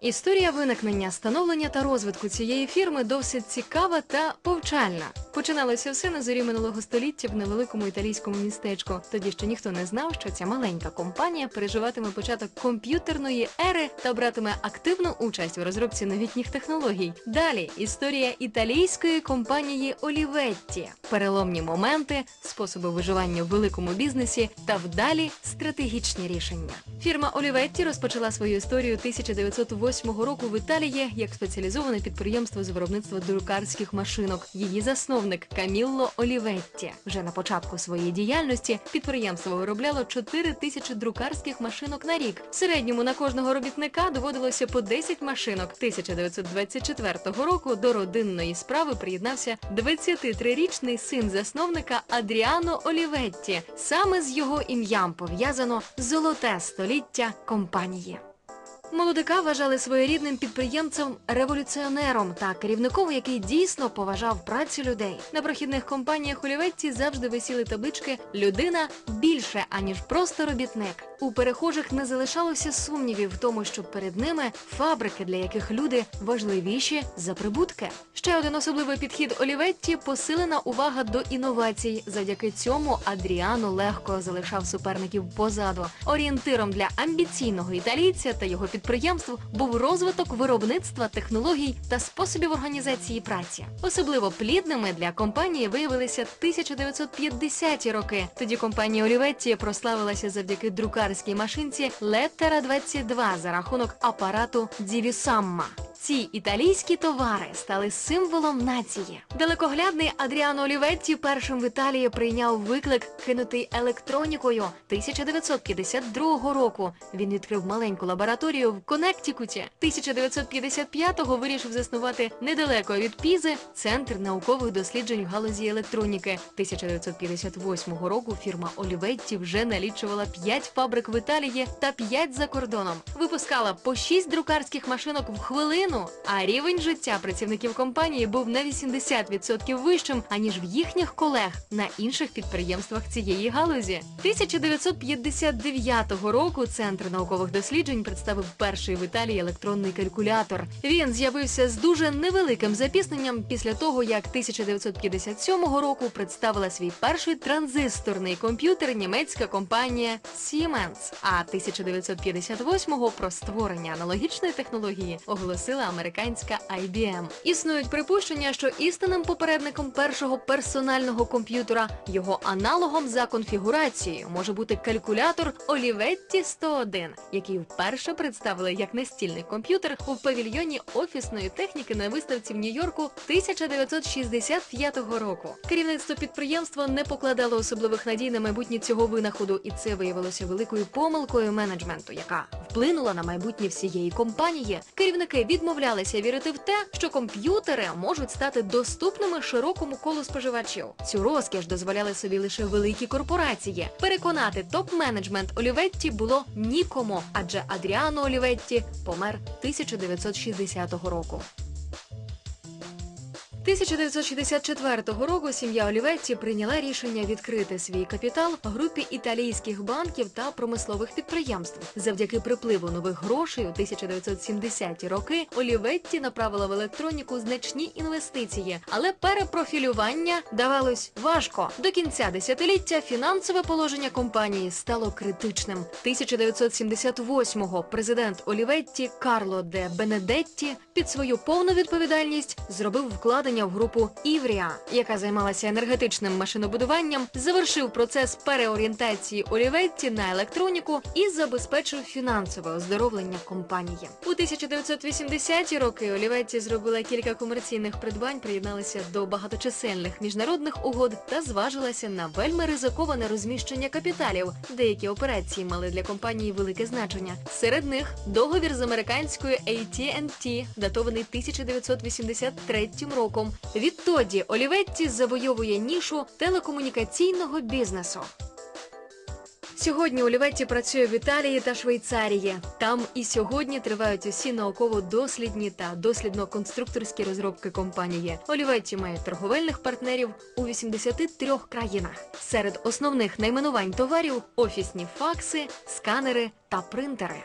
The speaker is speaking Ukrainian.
Історія виникнення, становлення та розвитку цієї фірми досить цікава та повчальна. Починалося все на зорі минулого століття в невеликому італійському містечку. Тоді ще ніхто не знав, що ця маленька компанія переживатиме початок комп'ютерної ери та братиме активну участь у розробці новітніх технологій. Далі історія італійської компанії Оліветті, переломні моменти, способи виживання в великому бізнесі та вдалі стратегічні рішення. Фірма Оліветті розпочала свою історію 1908 року в Італії як спеціалізоване підприємство з виробництва друкарських машинок. Її засновник Камілло Оліветті. Вже на початку своєї діяльності підприємство виробляло 4 тисячі друкарських машинок на рік. В середньому на кожного робітника доводилося по 10 машинок. 1924 року до родинної справи приєднався 23-річний син засновника Адріано Оліветті. Саме з його ім'ям пов'язано золоте століття компанії. Молодика вважали своєрідним підприємцем революціонером та керівником, який дійсно поважав працю людей. На прохідних компаніях Оліветті завжди висіли таблички Людина більше аніж просто робітник. У перехожих не залишалося сумнівів в тому, що перед ними фабрики, для яких люди важливіші за прибутки. Ще один особливий підхід Оліветті посилена увага до інновацій. Завдяки цьому Адріано легко залишав суперників позаду. Орієнтиром для амбіційного італійця та його підприємств був розвиток виробництва технологій та способів організації праці. Особливо плідними для компанії виявилися 1950-ті роки. Тоді компанія Оліветті прославилася завдяки друкарській машинці Леттера 22 за рахунок апарату Дівісамма. Ці італійські товари стали символом нації. Далекоглядний Адріано Оліветті першим в Італії прийняв виклик кинутий електронікою 1952 року. Він відкрив маленьку лабораторію в Коннектикуті. 1955-го вирішив заснувати недалеко від Пізи центр наукових досліджень в галузі електроніки. 1958 року фірма Оліветті вже налічувала 5 фабрик в Італії та 5 за кордоном. Випускала по 6 друкарських машинок в хвилину, а рівень життя працівників компанії був на 80% вищим, аніж в їхніх колег на інших підприємствах цієї галузі. 1959 року Центр наукових досліджень представив перший в Італії електронний калькулятор. Він з'явився з дуже невеликим запізненням після того, як 1957 року представила свій перший транзисторний комп'ютер німецька компанія Siemens. А 1958-го про створення аналогічної технології оголосила американська IBM. Існують припущення, що істинним попередником першого персонального комп'ютера, його аналогом за конфігурацією може бути калькулятор Olivetti 101, який вперше представили як настільний комп'ютер у павільйоні офісної техніки на виставці в Нью-Йорку 1965 року. Керівництво підприємства не покладало особливих надій на майбутнє цього винаходу, і це виявилося великою помилкою менеджменту, яка вплинула на майбутнє всієї компанії. Керівники відмовлялися вірити в те, що комп'ютери можуть стати доступними широкому колу споживачів. Цю розкіш дозволяли собі лише великі корпорації. Переконати топ-менеджмент Оліветті було нікому, адже Адріано Оліветті помер 1960 року. 1964 року сім'я Оліветті прийняла рішення відкрити свій капітал групі італійських банків та промислових підприємств. Завдяки припливу нових грошей у 1970-ті роки Оліветті направила в електроніку значні інвестиції, але перепрофілювання давалось важко. До кінця десятиліття фінансове положення компанії стало критичним. 1978-го президент Оліветті Карло де Бенедетті під свою повну відповідальність зробив вкладення в групу Іврія, яка займалася енергетичним машинобудуванням, завершив процес переорієнтації Оліветті на електроніку і забезпечив фінансове оздоровлення компанії. У 1980-ті роки Оліветті зробила кілька комерційних придбань, приєдналася до багаточисельних міжнародних угод та зважилася на вельми ризиковане розміщення капіталів. Деякі операції мали для компанії велике значення. Серед них договір з американською AT&T, датований 1983 роком. Відтоді Оліветті завойовує нішу телекомунікаційного бізнесу. Сьогодні Оліветті працює в Італії та Швейцарії. Там і сьогодні тривають усі науково-дослідні та дослідно-конструкторські розробки компанії. Оліветті має торговельних партнерів у 83 країнах. Серед основних найменувань товарів офісні факси, сканери та принтери.